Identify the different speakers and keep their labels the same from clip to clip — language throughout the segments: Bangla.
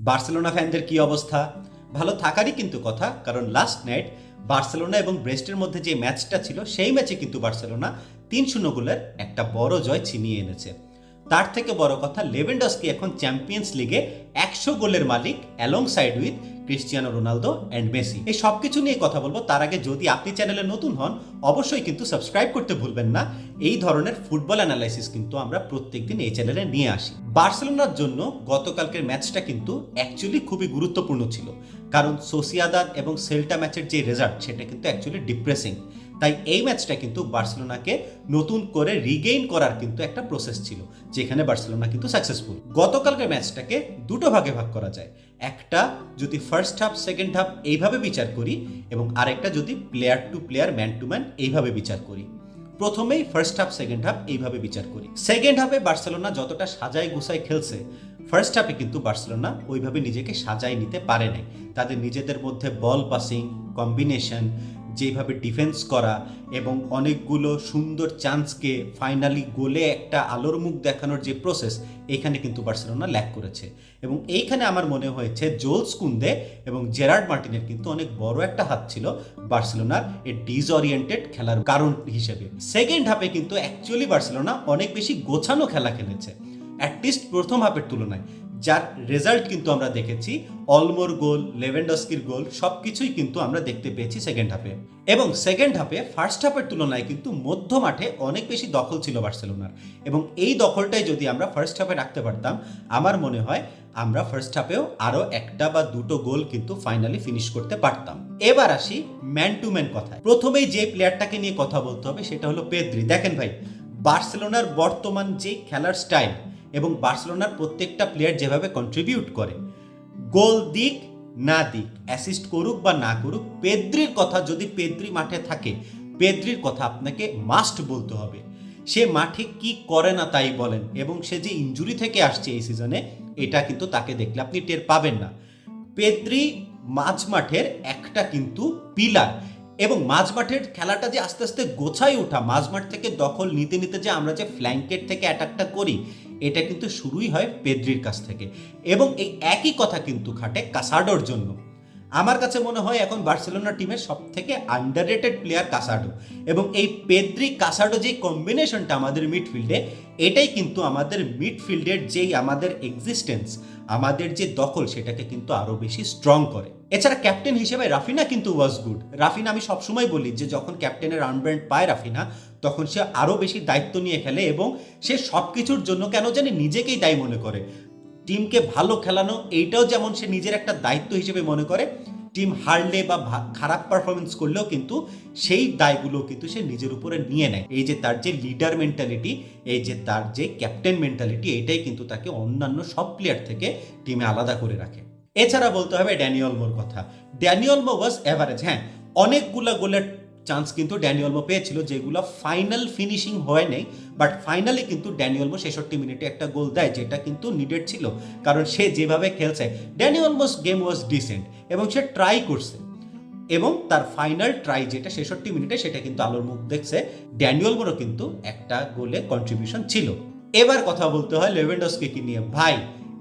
Speaker 1: বার্সেলোনা ফ্যানদের কি অবস্থা? ভালো থাকারই কিন্তু কথা, কারণ লাস্ট নাইট বার্সেলোনা এবং ব্রেস্টের মধ্যে যে ম্যাচটা ছিল, সেই ম্যাচে কিন্তু বার্সেলোনা তিন শূন্য গোলের একটা বড় জয় ছিনিয়ে এনেছে। তার থেকে বড় কথা লেভেন্ডস্কি এখন চ্যাম্পিয়ন্স লিগে একশো গোলের মালিক alongside with Cristiano Ronaldo and Messi. এই সব কিছু নিয়ে কথা বলব, তার আগে যদি আপনি চ্যানেলে নতুন হন, অবশ্যই কিন্তু সাবস্ক্রাইব করতে ভুলবেন না। এই ধরনের ফুটবল অ্যানালাইসিস কিন্তু আমরা প্রত্যেকদিন এই চ্যানেলে নিয়ে আসি। বার্সেলোনার জন্য গতকালকের ম্যাচটা কিন্তু অ্যাকচুয়ালি খুবই গুরুত্বপূর্ণ ছিল। কারণ সোসিয়াদাদ এবং সেল্টা ম্যাচের যে রেজাল্ট সেটা কিন্তু অ্যাকচুয়ালি ডিপ্রেসিং তাই এই ম্যাচটা কিন্তু বার্সেলোনাকে নতুন করে রিগেইন করার কিন্তু একটা প্রসেস ছিল, যেখানে বার্সেলোনা কিন্তু সাকসেসফুল গতকালকের ম্যাচটাকে দুটো ভাগে ভাগ করা যায়। একটা যদি ফার্স্ট হাফ সেকেন্ড হাফ এইভাবে বিচার করি এবং আরেকটা যদি player to player man to man এইভাবে বিচার করি। প্রথমেই ফার্স্ট হাফ সেকেন্ড হাফ এইভাবে বিচার করি। সেকেন্ড হাফে বার্সেলোনা যতটা সাজায় গুছায় খেলছে ফার্স্ট হাফে কিন্তু বার্সেলোনা ওইভাবে নিজেকে সাজায় নিতে পারে নাই। তাদের নিজেদের মধ্যে বল পাসিং কম্বিনেশন যেভাবে ডিফেন্স করা এবং অনেকগুলো সুন্দর চান্সকে ফাইনালি গোলে একটা আলোর মুখ দেখানোর যে প্রসেস এখানে কিন্তু বার্সেলোনা ল্যাক করেছে। এবং এইখানে আমার মনে হয়েছে জোলস কুন্দে এবং জেরার্ড মার্টিনের কিন্তু অনেক বড় একটা হাত ছিল বার্সেলোনার এ ডিসঅরিয়েন্টেড খেলার কারণ হিসেবে। সেকেন্ড হাফে কিন্তু অ্যাকচুয়ালি বার্সেলোনা অনেক বেশি গোছানো খেলা খেলেছে অ্যাটলিস্ট প্রথম হাফের তুলনায়। যার রেজাল্ট কিন্তু আমরা দেখেছি অলমোর গোল লেভেন্ডস্কির গোল সব কিছুই কিন্তু আমরা দেখতে পেয়েছি সেকেন্ড হাফে এবং সেকেন্ড হাফে ফার্স্ট হাফের তুলনায় কিন্তু মধ্য মাঠে অনেক বেশি দখল ছিল বার্সেলোনার। এবং এই দখলটাই যদি আমরা ফার্স্ট হাফে রাখতে পারতাম, আমার মনে হয় আমরা ফার্স্ট হাফেও আরও একটা বা দুটো গোল কিন্তু ফাইনালি ফিনিশ করতে পারতাম। এবার আসি ম্যান টু ম্যান কথায়। প্রথমেই যে প্লেয়ারটাকে নিয়ে কথা বলতে হবে, সেটা হলো পেদ্রি দেখেন ভাই, বার্সেলোনার বর্তমান যে খেলার স্টাইল এবং বার্সেলোনার প্রত্যেকটা প্লেয়ার যেভাবে কন্ট্রিবিউট করে গোল দিক, না দিক অ্যাসিস্ট করুক বা না করুক, পেদ্রির কথা যদি পেদ্রি মাঠে থাকে, পেদ্রির কথা আপনাকে মাস্ট বলতে হবে। সে মাঠে কি করে না তাই বলেন এবং সে যে ইঞ্জুরি থেকে আসছে এই সিজনে এটা কিন্তু তাকে দেখলে আপনি টের পাবেন না। পেদ্রি মাঝ মাঠের একটা কিন্তু পিলার এবং মাঝ মাঠের খেলাটা যে আস্তে আস্তে গোছায় ওঠা, মাঝ মাঠ থেকে দখল নিতে নিতে যে আমরা যে ফ্ল্যাঙ্কেট থেকে অ্যাটাকটা করি এটা কিন্তু শুরুই হয় পেদ্রির কাছ থেকে। এবং এই একই কথা কিন্তু খাটে কাসাডোর জন্য। আমার কাছে মনে হয় এখন বার্সেলোনা টিমের সব থেকে আন্ডার প্লেয়ার কাসাডো। এবং এই পেদ্রি কাসাডো যে কম্বিনেশনটা আমাদের মিডফিল্ডে এটাই কিন্তু আমাদের মিডফিল্ডের যেই আমাদের এক্সিস্টেন্স আমাদের যে দখল, সেটাকে কিন্তু আরও বেশি স্ট্রং করে। এছাড়া ক্যাপ্টেন হিসেবে রাফিনা কিন্তু ওয়াজ গুড রাফিনা আমি সবসময় বলি যে, যখন ক্যাপ্টেনের আনব্র্যান্ড পায় রাফিনা, তখন সে আরও বেশি দায়িত্ব নিয়ে খেলে এবং সে সব কিছুর জন্য কেন জানি নিজেকেই দায়ী মনে করে। টিমকে ভালো খেলানো, এইটাও যেমন সে নিজের একটা দায়িত্ব হিসেবে মনে করে, টিম হারলে বা খারাপ পারফরমেন্স করলেও কিন্তু সেই দায়গুলো কিন্তু সে নিজের উপরে নিয়ে নেয়। এই যে তার যে লিডার মেন্টালিটি এই যে তার যে ক্যাপ্টেন মেন্টালিটি এটাই কিন্তু তাকে অন্যান্য সব প্লেয়ার থেকে টিমে আলাদা করে রাখে। এছাড়া বলতে হবে ড্যানিয়ল মোর কথা। ড্যানিয়ল মো ওয়াজ অ্যাভারেজ হ্যাঁ অনেকগুলা গোলের চান্স কিন্তু ড্যানিয়লমো পেয়েছিল, যেগুলো ফাইনাল ফিনিশিং হয় নাই বাট ফাইনালি কিন্তু ড্যানিয়লমো ছেষট্টি মিনিটে একটা গোল দেয়, যেটা কিন্তু নিডেড ছিল, কারণ সে যেভাবে খেলছে ড্যানিয়লমোস গেম ওয়াজ ডিসেন্ট এবং সে ট্রাই করছে, এবং তার ফাইনাল ট্রাই যেটা ছেষট্টি মিনিটে, সেটা কিন্তু আলোর মুখ দেখছে ড্যানিয়লমোরও কিন্তু একটা গোলে কন্ট্রিবিউশন ছিল। এবার কথা বলতে হয় লেভেন্ডসকে নিয়ে। ভাই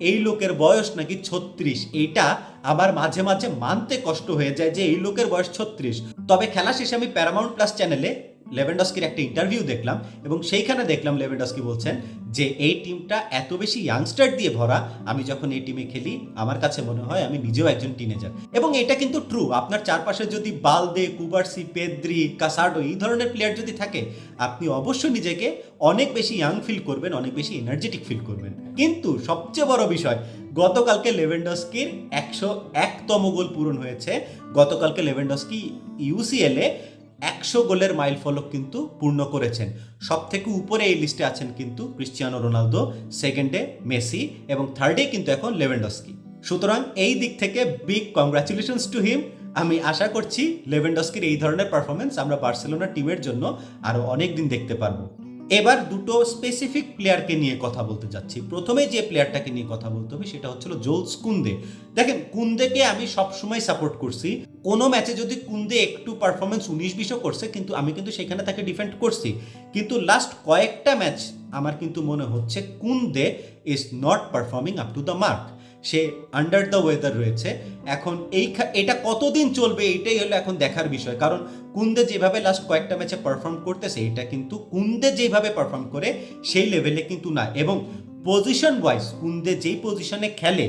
Speaker 1: এই লোকের বয়স নাকি ছত্রিশ? এটা আবার মাঝে মাঝে মানতে কষ্ট হয়ে যায় যে এই লোকের বয়স ছত্রিশ। তবে খেলা শেষে আমি প্যারামাউন্ট প্লাস চ্যানেলে লেভেন্ডস্কির একটা ইন্টারভিউ দেখলাম এবং সেইখানে দেখলাম লেভেন্ডস্কি বলছেন যে, এই টিমটা এত বেশি ইয়াংস্টার দিয়ে ভরা, আমি যখন এই টিমে খেলি, আমার কাছে মনে হয় আমি নিজেও একজন টিনেজার এবং এটা কিন্তু ট্রু আপনার চারপাশে যদি বালদে কুবার্সি পেদ্রি কাসাডো এই ধরনের প্লেয়ার যদি থাকে, আপনি অবশ্যই নিজেকে অনেক বেশি ইয়াং ফিল করবেন, অনেক বেশি এনার্জেটিক ফিল করবেন। কিন্তু সবচেয়ে বড় বিষয়, গতকালকে লেভেন্ডস্কির একশো একতম গোল পূরণ হয়েছে। গতকালকে লেভেন্ডস্কি ইউসিএলে একশো গোলের মাইল ফলক কিন্তু পূর্ণ করেছেন। সব থেকে উপরে এই লিস্টে আছেন কিন্তু ক্রিশ্চিয়ানো রোনালদো সেকেন্ডে মেসি এবং থার্ডে কিন্তু এখন লেভেন্ডস্কি। সুতরাং এই দিক থেকে বিগ কংগ্রাচুলেশনস টু হিম আমি আশা করছি লেভেন্ডস্কির এই ধরনের পারফরমেন্স আমরা বার্সেলোনা টিমের জন্য আরও অনেক দিন দেখতে পারব। এবার দুটো স্পেসিফিক প্লেয়ারকে নিয়ে কথা বলতে যাচ্ছি। প্রথমে যে প্লেয়ারটাকে নিয়ে কথা বলতে হবে সেটা হচ্ছিল জোলস কুন্দে। দেখেন, কুন্দেকে আমি সবসময় সাপোর্ট করছি। কোনো ম্যাচে যদি কুন্দে একটু পারফরমেন্স উনিশ বিশও করছে, কিন্তু আমি কিন্তু সেখানে তাকে ডিফেন্ড করছি। কিন্তু লাস্ট কয়েকটা ম্যাচ আমার কিন্তু মনে হচ্ছে Kounde is not performing up to the mark say under the weather রয়েছে। এখন এই এটা কতদিন চলবে এটাই হলো এখন দেখার বিষয়। কারণ কুন্দে যেভাবে লাস্ট কয়েকটা ম্যাচে পারফর্ম করতেছে, এটা কিন্তু কুন্দে যেভাবে পারফর্ম করে, সেই লেভেলে কিন্তু না। এবং পজিশন ওয়াইজ কুন্দে যেই পজিশনে খেলে,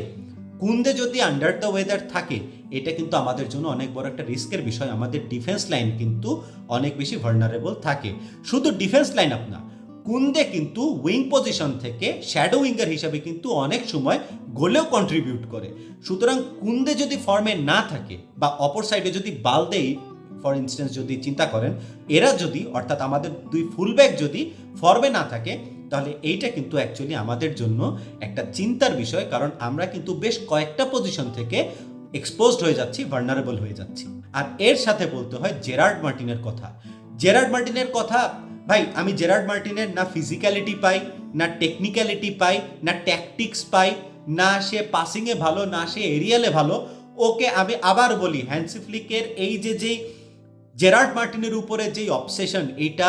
Speaker 1: কুন্দে যদি আন্ডার দ্য ওয়েদার থাকে, এটা কিন্তু আমাদের জন্য অনেক বড় একটা রিস্কের বিষয়। আমাদের ডিফেন্স লাইন কিন্তু অনেক বেশি ভার্নারেবল থাকে। শুধু ডিফেন্স লাইন আপ না কুন্দে কিন্তু উইং পজিশন থেকে শ্যাডো উইঙ্গার হিসাবে কিন্তু অনেক সময় গোলেও কন্ট্রিবিউট করে। সুতরাং কুন্দে যদি ফর্মে না থাকে বা অপর সাইডে যদি বালদেই ফর ইনস্টেন্স যদি চিন্তা করেন, এরা যদি, অর্থাৎ আমাদের দুই ফুলব্যাক যদি ফর্মে না থাকে, তাহলে এইটা কিন্তু অ্যাকচুয়ালি আমাদের জন্য একটা চিন্তার বিষয়, কারণ আমরা কিন্তু বেশ কয়েকটা পজিশন থেকে এক্সপোজড হয়ে যাচ্ছি ভার্নারেবল হয়ে যাচ্ছি। আর এর সাথে বলতে হয় জেরার্ড মার্টিনের কথা। জেরার্ড মার্টিনের কথা ভাই, আমি জেরার্ড মার্টিনের না ফিজিক্যালিটি পাই, না টেকনিক্যালিটি পাই, না ট্যাকটিক্স পাই, না সে পাসিংয়ে ভালো, না সে এরিয়ালে ভালো, ওকে আমি আবার বলি হ্যান্সিফ্লিকের এই যে যেই জেরার্ড মার্টিনের উপরে যেই অবসেশন এইটা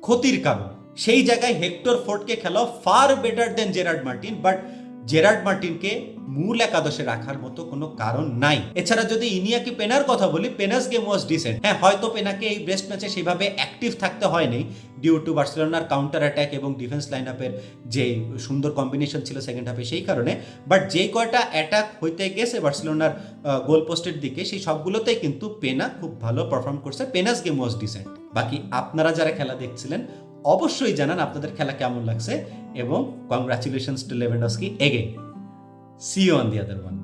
Speaker 1: ক্ষতির কারণ। সেই জায়গায় হেক্টর ফোর্টকে খেলা far better than Gerard Martin but Gerard মার্টিনকে মূল একাদশে রাখার মতো কোনো কারণ নাই। এছাড়া যদি ইনিয়াকি পেনার কথা বলি পেনাস গেম ওয়াজ ডিসেন্ট। হ্যাঁ হয়তো পেনাকে এই ব্রেস্ট ম্যাচে সেভাবে অ্যাক্টিভ থাকতে হয়নি ডিউ টু বার্সেলোনার কাউন্টার অ্যাটাক এবং ডিফেন্স লাইন আপের যে সুন্দর কম্বিনেশন ছিল সেকেন্ড হাফে সেই কারণে। বাট যেই কয়টা অ্যাটাক হইতে গেছে বার্সেলোনার গোল পোস্টের দিকে, সেই সবগুলোতেই কিন্তু পেনা খুব ভালো পারফর্ম করছে পেনাস গেম ওয়াজ ডিসেন্ট। বাকি আপনারা যারা খেলা দেখছিলেন অবশ্যই জানান আপনাদের খেলা কেমন লাগছে এবং congratulations to Lewandowski again see you on the other one